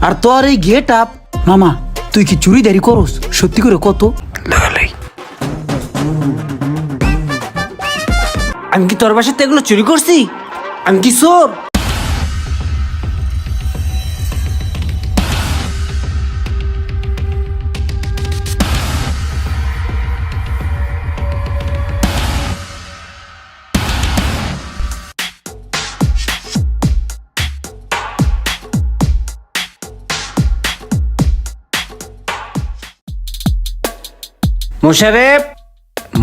আর তোর এই get up মামা তুই কি চুরি দেরি করস? সত্যি করে কত? আমি কি তোর বাসাতে এগুলো চুরি করছি? আমি কি চোর? মোশারেফ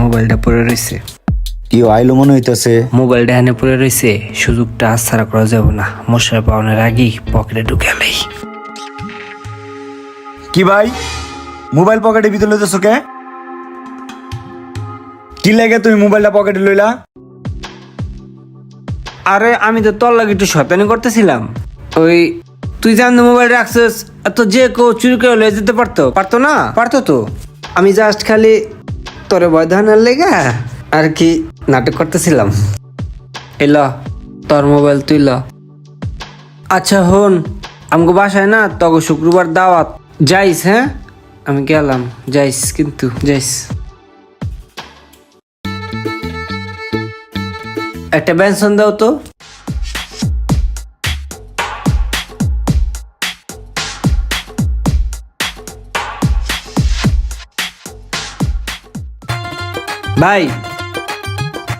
মোবাইলটা পড়ে রয়েছে কি আইলো মনে হইতাছে। মোবাইলটা এনে পড়ে রয়েছে সুযোগটা আচ্ছাড়া করা যাবে না। মশার পাওয়ানোর আগেই পকেটে ঢুকে লাই কি ভাই? মোবাইল পকেটে ভিতরে লইতেছো কে? কি লাগে তুমি মোবাইলটা পকেটে লইলা? আরে আমি তো তোর লাগে একটু শয়তানি করতেছিলাম। ওই তুই জান মোবাইল রাখছিস তো যে কেউ চুরি করে লয়ে যেতে পারতো পারতো না? পারতো তো। আমি জাস্ট খালি তোরে ভয় ধানের লেগা আর কি নাটক করতেছিলাম। এল তোর মোবাইল তুই ল। আচ্ছা হন আমাকে বাসায় না তবে শুক্রবার দাওয়াত। যাইস হ্যাঁ? আমি গেলাম। যাইস কিন্তু, যাইস। একটা বেনশন দাও তো। ভাই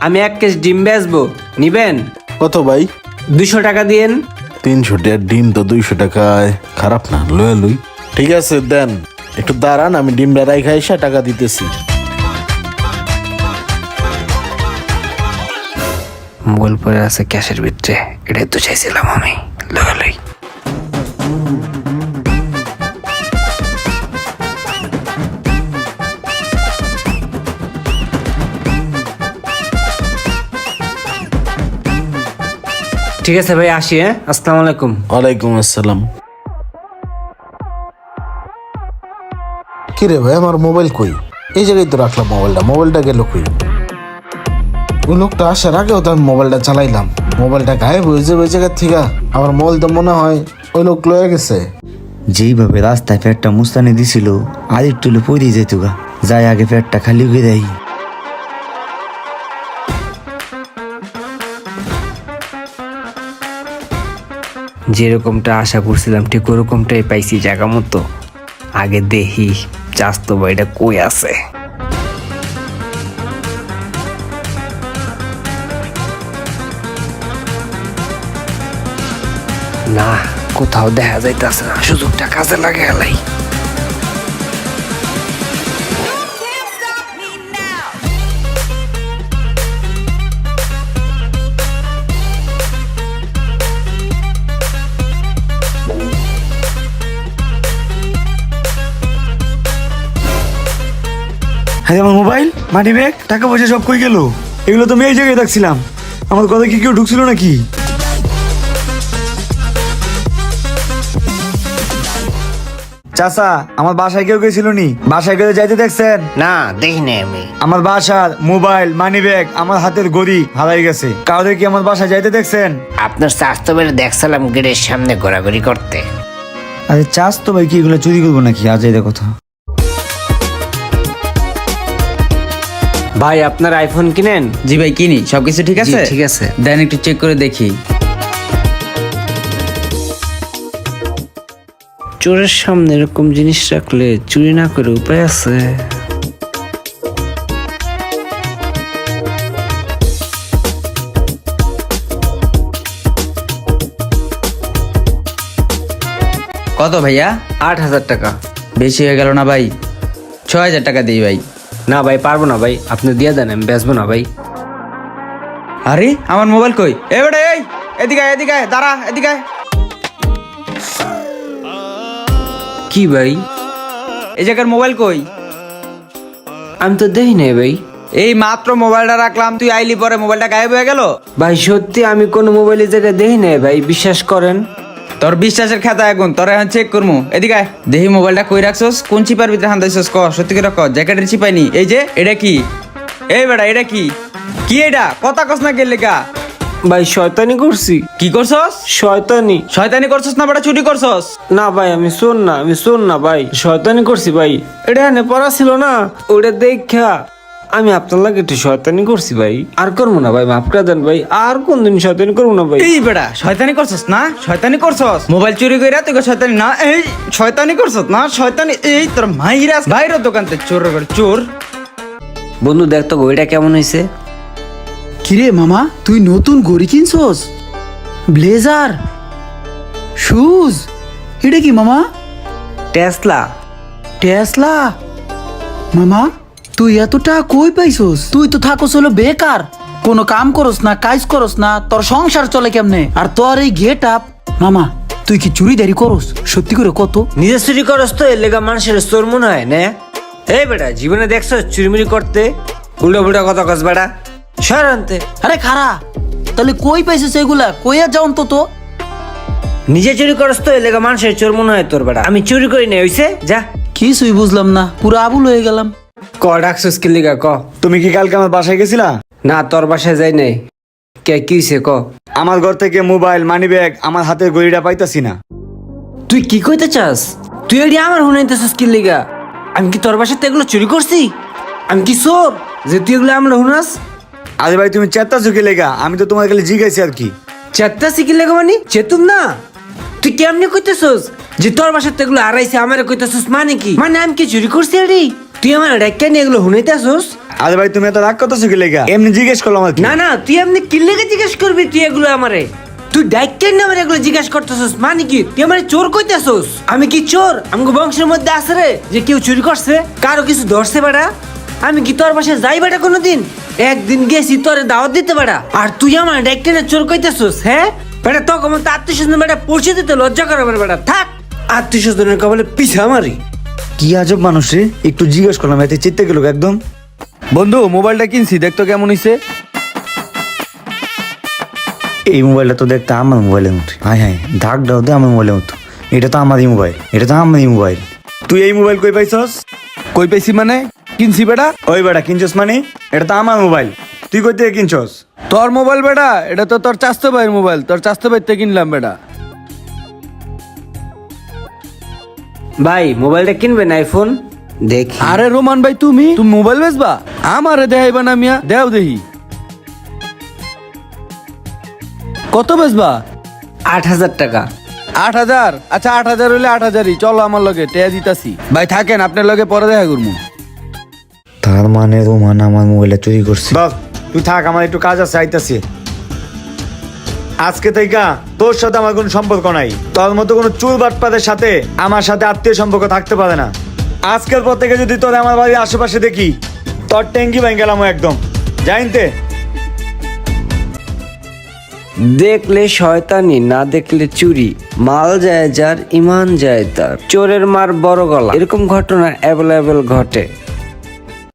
আমি এক কেস ডিম বেচবো নিবেন? কত ভাই? দুশো টাকা দিয়েন। তিনশো টাকার ডিম তো দুইশো টাকায় খারাপ না লয়ে লুই। ঠিক আছে দেন একটু দাঁড়ান আমি ডিমটা রাইখা এসে টাকা দিতেছি। মোবাইল পরে আছে ক্যাশের ভিতরে এটাই তো চাইছিলাম আমি লাগালাই ঠিক আছে ভাই আসি হ্যাঁ? আসসালামু আলাইকুম। ওয়ালাইকুম আসসালাম। কিরে ভাই আমার মোবাইল কই? এই জায়গায় তো রাখলাম মোবাইলটা মোবাইলটা গেল কই? ওই লোকটা আসার আগেও তো আমি মোবাইলটা চালাইলাম। মোবাইলটা গায়েব হয়ে যাবে ওই জায়গার থেকে। আমার মোবাইল তো মনে হয় ওই লোক লয়ে গেছে। যেইভাবে রাস্তায় পেটটা মুস্তানি দিছিল আর একটু হলে পড়ে যেত গা যাই আগে পেটটা খালি হয়ে দেয় যেরকমটা আশা করছিলাম, ঠিক ওরকমটাই পাইছি জায়গা মতো। আগে দেখি, চাস্তো ভাইটা কই আছে? না, কোথাও দেখা যাইতেছে না, সুযোগটা কাজে লাগে গেলাই হ্যাঁ আমার মোবাইল মানি ব্যাগ টাকা পয়সা সব কই গেল? এগুলো তো আমি এই জায়গায় দেখছিলাম। আমার কথা কি কেউ ঢুকছিল নাকি? চাচা আমার বাসায় কেউ গেছিল নি? বাসায় কেউ যাইতে দেখছেন? না দেখি নাই আমি। আমার বাসার মোবাইল মানি ব্যাগ আমার হাতের ঘড়ি হারাই গেছে। কাউদের কি আমার বাসায় যাইতে দেখছেন? আপনার স্বাস্থ্য বেড়ে দেখছিলাম গেটের সামনে ঘোরাঘুরি করতে। আরে চাষ তো ভাই কি এগুলো চুরি করব নাকি? আজ এই কথা ভাই আপনার আইফোন কিনেন? জি ভাই কিনি। সবকিছু ঠিক আছে? জি, ঠিক আছে। দেন একটু চেক করে দেখি। চোরের সামনে এরকম জিনিস রাখলে চুরি না করে উপায় আছে? কত ভাইয়া? আট হাজার টাকা। বেশি হয়ে গেল না ভাই? ছ হাজার টাকা দিই ভাই। না ভাই পারব না ভাই। আপনি দিয়ে দেন আমি বেচবো না ভাই। আরে আমার মোবাইল কই? এবারে এই এদিকে আয়, এদিকে আয়, দাঁড়া এদিকে আয়। কি ভাই? এই জায়গার মোবাইল কই? আমি তো দেখি নাই ভাই। এই মাত্র মোবাইলটা রাখলাম তুই আইলি পরে মোবাইলটা গায়েব হয়ে গেল? ভাই সত্যি আমি কোনো মোবাইলের জায়গায় দেখি নাই ভাই বিশ্বাস করেন। তোর বিশ্বাসের খাতা এখন তোর এখন চেক করমু। এদিকে আয়। দেখি মোবাইলটা কই রাখছস? কোন চিপার ভিতরে হান্দাইছস ক? সত্যি করে ক জ্যাকেটের চিপাই নি। এই যে এটা কি? এই বেটা এটা কি? কি এটা? কথা কস না গেলে গা ভাই শয়তানি করছি। কি করছস? শয়তানি। শয়তানি করছস না বেটা চুরি করছস? না ভাই আমি শোন না আমি শোন না ভাই। শয়তানি করছি ভাই। এটা এনে পড়া ছিল না ওটা দেখা আমি আপনার লাগে একটু শয়তানি করছি ভাই। আর করব না ভাই মাফ করে দেন ভাই। আর কোনদিন শয়তানি করব না ভাই? এই বেটা শয়তানি করছস না? শয়তানি করছস? মোবাইল চুরি করে তুই শয়তানি না এই শয়তানি করছস না? শয়তানি এই তোর মাইরাস বাইরের দোকান থেকে চোর করে চোর। বন্ধু দেখ তো ঘড়িটা কেমন হয়েছে কিরে মামা তুই নতুন ঘড়ি কিনছস? ব্লেজার? শুজ? এটা কি মামা? টেসলা। টেসলা? মামা তুই এতটা কই পাইছস? তুই তো থাকস হলো বেকার। কোনো কাম করস না কাজ করস না তোর সংসার চলে কেমনে? আর তোর এই গেট আপ মামা তুই কি চুরিদারি করস? সত্যি করে কত? নিজে চুরি করস তো এর লেগা মানুষের চোর মনে হয় না? এই বেটা জীবনে দেখছ চুরিমুরি করতে? উল্টো বুল্টা কথা কস বেটা। সরান্তে আরে খারা তাহলে কই পাইছিস এগুলা? কইয়া যাও তো তো নিজে চুরি করস তো এর লেগা মানুষের চোর মনে হয় তোর বেটা। আমি চুরি করি না হইছে? যা। কিছুই বুঝলাম না পুরো আবুল হয়ে গেলাম। ক ডাকছিস কি লিগা ক। তুমি কি কালকে আমার বাসায় গেছিলা? না তোর বাসায় যাই নাই। কে কি হইছে ক? আমার ঘর থেকে মোবাইল মানি ব্যাগ আমার হাতের গড়িটা পাইতাছি না। তুই কি কইতে চাস? তুই এটি আমার হুনাইতেছিস কি লিগা। আমি কি তোর বাসাতে এগুলো চুরি করছি? আমি কি চোর যে তুই এগুলো আমরা হুনাস? আরে ভাই তুমি চেত্তাছো কি লেগা। আমি তো তোমার খালি জিজ্ঞাসি আর কি। চেত্তা শিখি লেগা মানে? চেতুম না? তুই কেমনি কইতেছস যে তোর বাসাতে এগুলো হারাইছে আমার কইতেছস মানে কি? মানে আমি কি চুরি করছি এটি তুই আমার ডাক্কা নিয়ে এগুলো হুনাইতেছস আরে ভাই তুমি এত রাগ করতেছো কি লেগা? এমনি জিজ্ঞেস করলাম আর কি। না না তুই এমনি কি লেগে জিজ্ঞেস করবি তুই এগুলো আমারে? তুই নিয়ে আমার এগুলো জিজ্ঞেস করতেছস মানে কি? তুই আমার চোর কইতেছস? আমি কি চোর? আমাকে বংশের মধ্যে আছে রে যে কেউ চুরি করছে? কারও কিছু ধরছে বেটা আমি কি তোর পাশে যাই বেটা কোনোদিন? একদিন গেছি তোরে দাওয়াত দিতে বেটা আর তুই আমার ডাক্কা নিয়ে চোর কইতেছস হ্যাঁ? বেটা তো কমন আত্মীয় স্বজন বেটা পৌঁছে দিতে লজ্জা করে আমার বেটা থাক। আত্মীয় স্বজনের কবলে পিছা মারি কি আজব মানুষ রে? একটু জিজ্ঞেস করলাম এতে চিত্তে গেল একদম। বন্ধু মোবাইলটা কিনছি দেখতো কেমন হইছে? এই মোবাইলটা তো দেখতে আমার মোবাইলের মতো হ্যাঁ হ্যাঁ ধাক দাও দে আমার মোবাইলের মতো। এটা তো আমারই মোবাইল এটা তো আমারই মোবাইল। তুই এই মোবাইল কই পাইছস? কই পাইছি মানে? কিনছি বেটা? ওই বেটা কিনছস মানে? এটা তো আমার মোবাইল। তুই কই থেকে কিনছস? তোর মোবাইল বেটা এটা তো তোর চাস্তো ভাইয়ের মোবাইল। তোর চাস্তো ভাই থেকে কিনলাম বেটা। ভাই মোবাইলটা কিনবেন আইফোন দেখি। আরে রোমান ভাই তুমি? তুমি মোবাইল বেচবা? আমারে দেখাইবা না মিয়া দেও দেহি কত বেচবা? আট হাজার টাকা। আট হাজার? আচ্ছা আট হাজার হইলে আট হাজারই। চলো আমার লগে টেয়া দিতাছি। ভাই থাকেন আপনার লগে পরে দেখা করব তার মানে রোমান আমার মোবাইলটা চুরি করছে। বাস তুই থাক আমার একটু কাজ আছে আইতাছি। আজকে থেকে তোর সাথে আমার কোনো সম্পর্ক নাই। তোর মতো কোনো চুল বাটপাদের সাথে আমার সাথে আত্মীয় সম্পর্ক থাকতে পারে না। আজকের পর থেকে যদি তোর আমার বাড়ির আশেপাশে দেখি, তোর ট্যাঙ্কি ভেঙে গেলাম একদম। জানতে দেখলে শয়তানি, না দেখলে চুরি। মাল যায় যার, ইমান যায় তার। চোরের মার বড় গলা। এরকম ঘটনা অ্যাভেলেবেল ঘটে।